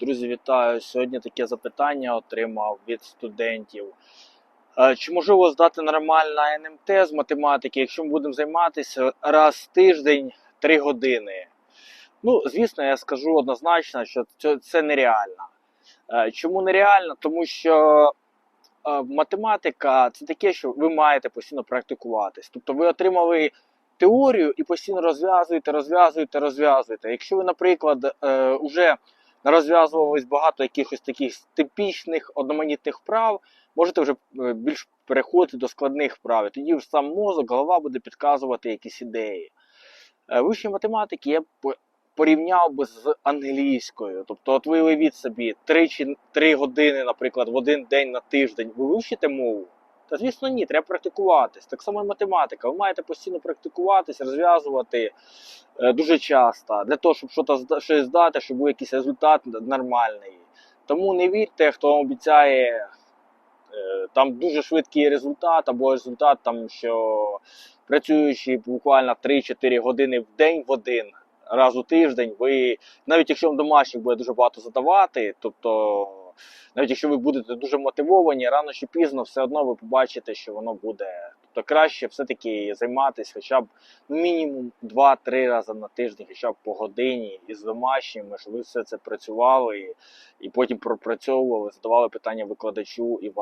Друзі, вітаю! Сьогодні таке запитання отримав від студентів. Е, Чи можливо здати нормально НМТ з математики, якщо ми будемо займатися раз в тиждень 3 години? Ну, звісно, я скажу однозначно, що це, нереально. Е, Чому нереально? Тому що е, математика це таке, що ви маєте постійно практикуватись. Тобто ви отримали теорію і постійно розв'язуєте, розв'язуєте, розв'язуєте. Якщо ви, наприклад, вже розв'язувались багато якихось таких типічних одноманітних вправ, можете вже е, більш переходити до складних вправ. Тоді ж сам мозок, голова буде підказувати якісь ідеї. Е, Вищі математики я порівняв би з англійською. Тобто, от ви уявіть собі 3, чи 3 години, наприклад, в один день на тиждень ви вивчите мову. Та звісно, ні, треба практикуватись. Так само і математика. Ви маєте постійно практикуватись, розв'язувати е, дуже часто для того, щоб щось щось здати, щоб був якийсь результат нормальний. Тому не вірте, хто обіцяє е, там дуже швидкий результат, або результат, там, що працюючи буквально 3-4 години в день в один раз у тиждень, ви навіть якщо вам домашніх буде дуже багато задавати, тобто навіть якщо ви будете дуже мотивовані, рано чи пізно все одно ви побачите, що воно буде. Тобто краще все-таки займатися хоча б мінімум 2-3 рази на тиждень, хоча б по годині із домашніми, щоб ви все це працювали і потім пропрацьовували, задавали питання викладачу і вам.